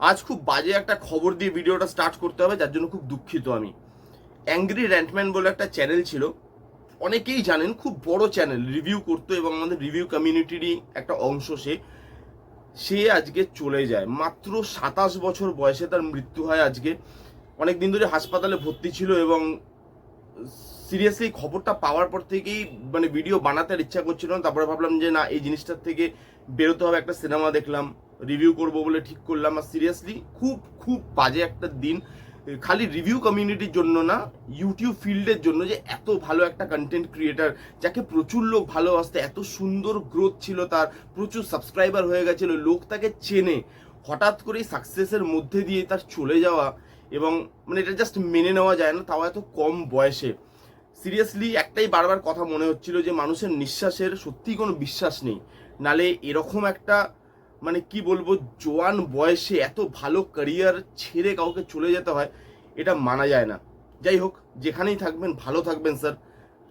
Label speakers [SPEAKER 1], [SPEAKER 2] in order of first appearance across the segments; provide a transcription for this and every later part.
[SPEAKER 1] আজ খুব বাজে একটা খবর দিয়ে ভিডিওটা স্টার্ট করতে হবে, যার জন্য খুব দুঃখিত আমি। অ্যাংরি র্যান্টম্যান বলে একটা চ্যানেল ছিল। অনেকেই জানেন, খুব বড় চ্যানেল রিভিউ করতো এবং আমাদের রিভিউ কমিউনিটিরই একটা অংশ সে। সে আজকে চলে যায়। মাত্র সাতাশ বছর বয়সে তার মৃত্যু হয় আজকে। অনেক দিন ধরে হাসপাতালে ভর্তি ছিল এবং সিরিয়াসলি খবরটা পাওয়ার পর থেকেই মানে ভিডিও বানাতে ইচ্ছা করছিল না। তারপরে ভাবলাম যে, না, এই জিনিসটার থেকে বেরোতে হবে। একটা সিনেমা দেখলাম রিভিউ করব বলে ঠিক করলাম। আর সিরিয়াসলি খুব খুব বাজে একটা দিন। খালি রিভিউ কমিউনিটির জন্য না ইউটিউব ফিল্ডের জন্য যে এত ভালো একটা কন্টেন্ট ক্রিয়েটার যাকে প্রচুর লোক ভালোবাসতে, এত সুন্দর গ্রোথ ছিল তার, প্রচুর সাবস্ক্রাইবার হয়ে গেছিল, লোক তাকে চেনে। হঠাৎ করেই সাকসেসের মধ্যে দিয়ে তার চলে যাওয়া এবং মানে এটা জাস্ট মেনে নেওয়া যায় না, তাও এত কম বয়সে। সিরিয়াসলি একটাই বারবার কথা মনে হচ্ছিল যে মানুষের নিঃশ্বাসের সত্যিই কোনো বিশ্বাস নেই। নালে এরকম একটা মানে কি বলব, জোয়ান বয়সে এত ভালো ক্যারিয়ার ছেড়ে কাউকে চলে যেতে হয়, এটা মানা যায় না। যাই হোক, যেখানেই থাকবেন, ভালো থাকবেন sir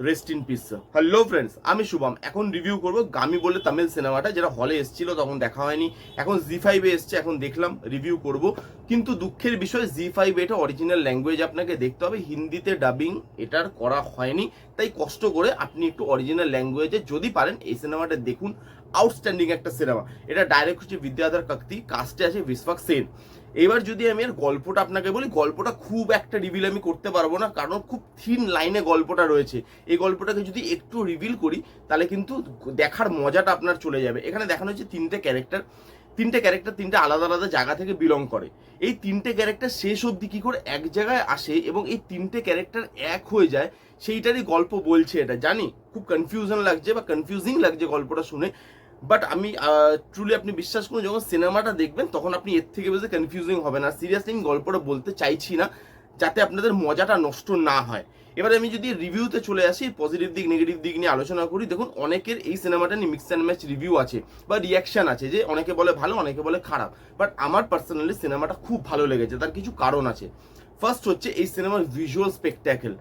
[SPEAKER 1] rest in peace hello friends আমি শুভম। এখন রিভিউ করব গামি বলে তামিল সিনেমাটা, যেটা হলে এসেছিল, তখন দেখা হয়নি। এখন জি ফাইভে এসছে, এখন দেখলাম রিভিউ করব। কিন্তু দুঃখের বিষয় জি ফাইভ এটা অরিজিনাল ল্যাঙ্গুয়েজ আপনাকে দেখতে হবে। হিন্দিতে ডাবিং এটার করা হয়নি। তাই কষ্ট করে আপনি একটু অরিজিনাল ল্যাঙ্গুয়েজে যদি পারেন, এই সিনেমাটা দেখুন। আউটস্ট্যান্ডিং একটা সিনেমা। এটা ডাইরেক্ট হচ্ছে বিদ্যাধর কাক্তি কাস্টে আছে বিশ্বক সেন। এবার যদি আমি এর গল্পটা আপনাকে বলি, গল্পটা খুব একটা রিভিল আমি করতে পারব না, কারণ খুব থিন লাইনে গল্পটা রয়েছে। এই গল্পটাকে যদি একটু রিভিল করি, তাহলে কিন্তু দেখার মজাটা আপনার চলে যাবে। এখানে দেখানো হচ্ছে তিনটে ক্যারেক্টার তিনটে ক্যারেক্টার তিনটে আলাদা আলাদা জায়গা থেকে বিলং করে। এই তিনটে ক্যারেক্টার শেষ অবধি কি করে এক জায়গায় আসে এবং এই তিনটে ক্যারেক্টার এক হয়ে যায়, সেইটারই গল্প বলছে এটা। জানি? খুব কনফিউশন লাগছে বা কনফিউজিং লাগছে গল্পটা শুনে। বাট আমি ট্রুলি আপনি বিশ্বাস করুন, যখন সিনেমাটা দেখবেন, তখন আপনি এর থেকে বেশি কনফিউজিং হবে না সিরিয়াসলি আমি গল্পটা বলতে চাইছি না, যাতে আপনাদের মজাটা নষ্ট না হয়। এবারে আমি যদি রিভিউতে চলে আসি পজিটিভ দিক নেগেটিভ দিক নিয়ে আলোচনা করি, দেখুন অনেকের এই সিনেমাটা নিয়ে মিক্স অ্যান্ড ম্যাচ রিভিউ আছে, বা রিয়াকশন আছে, যে অনেকে বলে ভালো, অনেকে বলে খারাপ। বাট আমার পার্সোনালি সিনেমাটা খুব ভালো লেগেছে, তার কিছু কারণ আছে। ফার্স্ট হচ্ছে এই সিনেমার ভিজুয়াল স্পেকট্যাকেল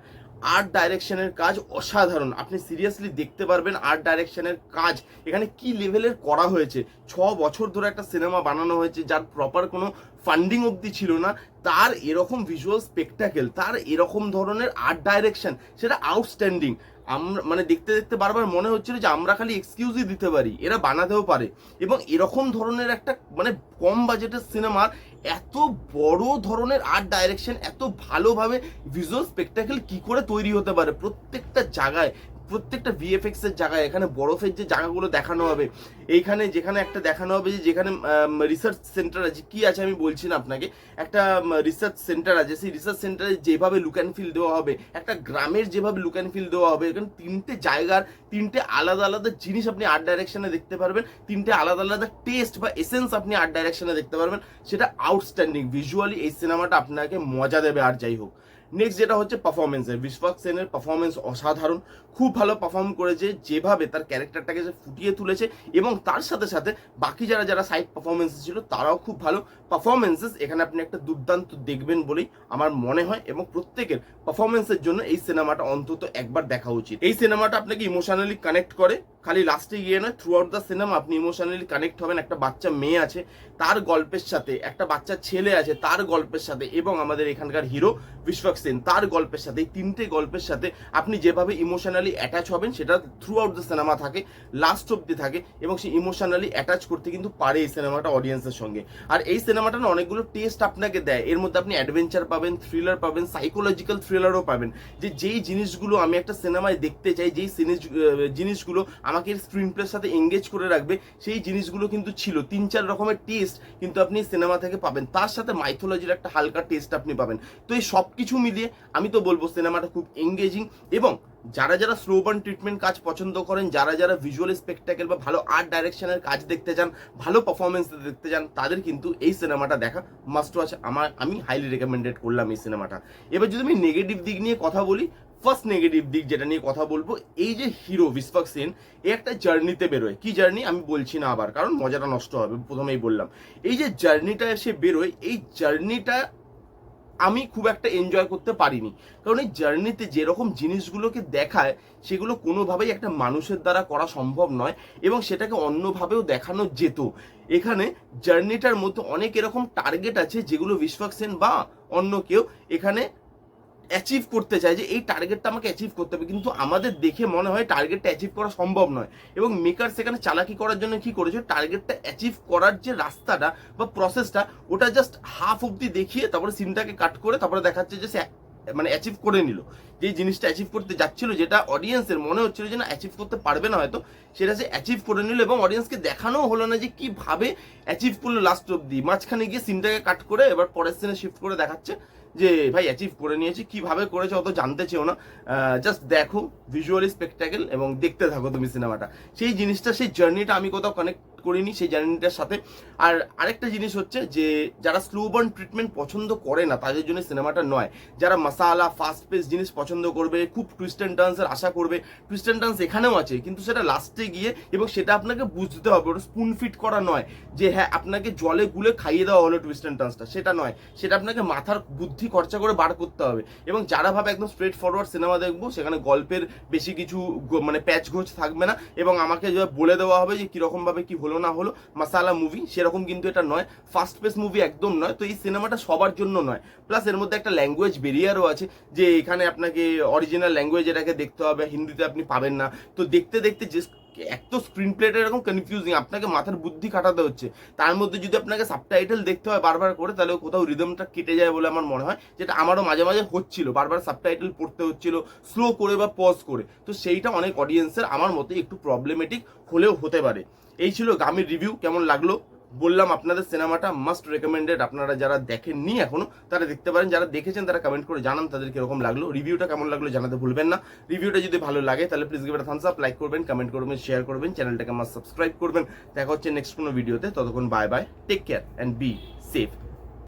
[SPEAKER 1] আর্ট ডাইরেকশনের কাজ অসাধারণ। আপনি সিরিয়াসলি দেখতে পারবেন আর্ট ডাইরেকশনের কাজ। এখানে কি লেভেলের করা হয়েছে? ছ বছর ধরে একটা সিনেমা বানানো হয়েছে, যার প্রপার কোনো ফান্ডিং অবধি ছিল না। তার এরকম ভিজুয়াল স্পেকটাকেল তার এরকম ধরনের আর্ট ডাইরেকশন সেটা আউটস্ট্যান্ডিং আমরা মানে দেখতে দেখতে বারবার মনে হচ্ছিল যে আমরা খালি এক্সকিউজই দিতে পারি, এরা বানাতেও পারে। এবং এরকম ধরনের একটা মানে কম বাজেটের সিনেমার এত বড় ধরনের আর্ট ডাইরেকশন এত ভালোভাবে ভিজুয়াল স্পেকটাকেল কি করে তৈরি হতে পারে প্রত্যেকটা জায়গায়? প্রত্যেকটা ভিএফএক্স এর জায়গায়, এখানে বরফের যে জায়গাগুলো দেখানো হবে, এইখানে যেখানে একটা দেখানো হবে যে যেখানে রিসার্চ সেন্টার আছে, কি আছে আমি বলছি না আপনাকে, একটা রিসার্চ সেন্টার আছে, সেই রিসার্চ সেন্টারে যেভাবে লুক অ্যান্ড ফিল দেওয়া হবে, একটা গ্রামের যেভাবে লুক অ্যান্ড ফিল দেওয়া হবে, এখানে তিনটে জায়গার, তিনটে আলাদা আলাদা জিনিস আপনি আর্ট ডাইরেকশনে দেখতে পারবেন, তিনটে আলাদা আলাদা টেস্ট বা এসেন্স আপনি আর্ট ডাইরেকশনে দেখতে পারবেন, সেটা আউটস্ট্যান্ডিং ভিজুয়ালি এই সিনেমাটা আপনাকে মজা দেবে আর যাই হোক। নেক্সট যেটা হচ্ছে পারফরমেন্সের বিশ্বক সেনের পারফরমেন্স অসাধারণ। খুব ভালো পারফর্ম করেছে যেভাবে তার ক্যারেক্টারটাকে ফুটিয়ে তুলেছে এবং তার সাথে সাথে বাকি যারা যারা সাইড পারফরমেন্স ছিল তারাও খুব ভালো। পারফরমেন্সেস এখানে আপনি একটা দুর্দান্ত দেখবেন বলেই আমার মনে হয় এবং প্রত্যেকের পারফরমেন্সের জন্য এই সিনেমাটা অন্তত একবার দেখা উচিত। এই সিনেমাটা আপনাকে ইমোশনালি কানেক্ট করে। খালি লাস্টে গিয়ে নয় থ্রু আউট দ্য সিনেমা আপনি ইমোশনালি কানেক্ট হবেন। একটা বাচ্চা মেয়ে আছে, তার গল্পের সাথে, একটা বাচ্চা ছেলে আছে, তার গল্পের সাথে এবং আমাদের এখানকার হিরো বিশ্বক সেন, তার গল্পের সাথে, এই তিনটে গল্পের সাথে আপনি যেভাবে ইমোশনালি অ্যাটাচ হবেন, সেটা থ্রু আউট দ্য সিনেমা থাকে লাস্ট অব্দি থাকে এবং সেই ইমোশনালি অ্যাটাচ করতে কিন্তু পারে এই সিনেমাটা অডিয়েন্সের সঙ্গে। আর এই সিনেমাটা না অনেকগুলো টেস্ট আপনাকে দেয়। এর মধ্যে আপনি অ্যাডভেঞ্চার পাবেন থ্রিলার পাবেন সাইকোলজিক্যাল থ্রিলারও পাবেন। যে যেই জিনিসগুলো আমি একটা সিনেমায় দেখতে চাই, যেই জিনিসগুলো আমাকে স্ক্রিন প্লের সাথে এঙ্গেজ করে রাখবে, সেই জিনিসগুলো কিন্তু ছিল। তিন চার রকমের টেস্ট কিন্তু আপনি সিনেমা থেকে পাবেন। তার সাথে মাইথোলজির একটা হালকা টেস্ট আপনি পাবেন। তো এই সব কিছু মিলিয়ে আমি তো বলব, সিনেমাটা খুব এঙ্গেজিং এবং যারা যারা স্লো বার্ন ট্রিটমেন্ট কাজ পছন্দ করেন, যারা যারা ভিজুয়াল স্পেকটাকেল বা ভালো আর্ট ডাইরেকশনের কাজ দেখতে চান, ভালো পারফরমেন্স দেখতে চান, তাদের কিন্তু এই সিনেমাটা দেখা মাস্ট ওয়াচ আমার, আমি হাইলি রেকমেন্ডেড করলাম এই সিনেমাটা এবার যদি আমি নেগেটিভ দিক নিয়ে কথা বলি ফার্স্ট নেগেটিভ দিক যেটা নিয়ে কথা বলব, এই যে হিরো বিশ্বক সেন এ একটা জার্নিতে বেরোয়। কি জার্নি আমি বলছি না আবার, কারণ মজাটা নষ্ট হবে, প্রথমেই বললাম। এই যে জার্নিটা এসে বেরোয়, এই জার্নিটা আমি খুব একটা এনজয় করতে পারিনি। কারণ এই জার্নিতে যেরকম জিনিসগুলোকে দেখায়, সেগুলো কোনোভাবেই একটা মানুষের দ্বারা করা সম্ভব নয় এবং সেটাকে অন্যভাবেও দেখানো যেত। এখানে জার্নিটার মধ্যে অনেক এরকম টার্গেট আছে যেগুলো বিশ্বাক সেন বা অন্য কেউ এখানে অ্যাচিভ করতে চায় যে এই টার্গেটটা আমাকে অ্যাচিভ করতে হবে। কিন্তু আমাদের দেখে মনে হয় টার্গেটটা অ্যাচিভ করা সম্ভব নয়। এবং মেকার সেখানে চালাকি করার জন্য কি করেছে? টার্গেটটা অ্যাচিভ করার যে রাস্তাটা বা প্রসেসটা ওটা জাস্ট হাফ অব্দি দেখিয়ে তারপরে সিমটাকে কাট করে তারপরে দেখাচ্ছে যে সে মানে অ্যাচিভ করে নিল। যে জিনিসটা অ্যাচিভ করতে যাচ্ছিল, যেটা অডিয়েন্সের মনে হচ্ছিল যে না অ্যাচিভ করতে পারবে না হয়তো, সেটা সে অ্যাচিভ করে নিল এবং অডিয়েন্সকে দেখানো হলো না যে কীভাবে অ্যাচিভ করল লাস্ট অব্দি মাঝখানে গিয়ে সিনটাকে কাট করে এবার পরের সিনে শিফট করে দেখাচ্ছে। যে, ভাই অ্যাচিভ করে নিয়েছি, কীভাবে করেছে অত জানতে চেও না। জাস্ট দেখো ভিজুয়ালি স্পেকটাকেল এবং দেখতে থাকো তুমি সিনেমাটা সেই জিনিসটা, সেই জার্নিটা আমি কোথাও কানেক্ট করিনি সেই জার্নিটার সাথে। আর আরেকটা জিনিস হচ্ছে যে, যারা স্লো বার্ন ট্রিটমেন্ট পছন্দ করে না, তাদের জন্য সিনেমাটা নয়। যারা মশালা ফাস্ট পেস জিনিস পছন্দ করবে, খুব টুইস্ট অ্যান্ড টার্নসের আশা করবে টুইস্ট অ্যান্ড টার্নস এখানেও আছে, কিন্তু সেটা লাস্টে গিয়ে এবং সেটা আপনাকে বুঝতে হবে, ওটা স্পুন ফিট করা নয় যে হ্যাঁ আপনাকে জলে গুলে খাইয়ে দেওয়া হলো টুইস্ট অ্যান্ড টার্নসটা সেটা নয়। সেটা আপনাকে মাথার বুদ্ধি খরচা করে বার করতে হবে। এবং যারা ভাবে একদম স্ট্রেট ফরওয়ার্ড সিনেমা দেখব, সেখানে গল্পের বেশি কিছু মানে প্যাচ ঘোচ থাকবে না। এবং আমাকে বলে দেওয়া হবে যে, কীরকমভাবে কী হলো না হলো মাসালা মুভি সেরকম কিন্তু এটা নয়। ফাস্ট পেস মুভি একদম নয়, তো এই সিনেমাটা সবার জন্য নয়। প্লাস এর মধ্যে একটা ল্যাঙ্গুয়েজ বেরিয়ারও আছে, যে এখানে আপনাকে অরিজিনাল ল্যাঙ্গুয়েজ এটাকে দেখতে হবে, হিন্দিতে আপনি পাবেন না। তো দেখতে দেখতে যে এক তো স্ক্রিন প্লেটা এরকম কনফিউজিং আপনাকে মাথার বুদ্ধি খাটাতে হচ্ছে। তার মধ্যে যদি আপনাকে সাবটাইটেল দেখতে হয় বারবার করে, তাহলে কোথাও রিদমটা কেটে যায় বলে আমার মনে হয়, যেটা আমারও মাঝে মাঝে হচ্ছিল। বারবার সাবটাইটেল পড়তে হচ্ছিল স্লো করে বা পজ করে। তো সেইটা অনেক অডিয়েন্সের আমার মতে একটু প্রবলেমেটিক হলেও হতে পারে। এই ছিল গামির রিভিউ কেমন লাগল? বললাম আপনাদের সিনেমাটা মাস্ট রেকমেন্ডেড আপনারা যারা দেখেননি এখনও তারা দেখতে পারেন। যারা দেখেছেন, তারা কমেন্ট করে জানান তাদের কীরকম লাগল। রিভিউটা কেমন লাগল জানাতে ভুলবেন না। রিভিউটা যদি ভালো লাগে, তাহলে please give thumbs up like করবেন কমেন্ট করবেন শেয়ার করবেন চ্যানেলটাকে আমার সাবস্ক্রাইব করবেন। দেখা হচ্ছে নেক্সট কোনো ভিডিওতে ততক্ষণ bye bye take care and be safe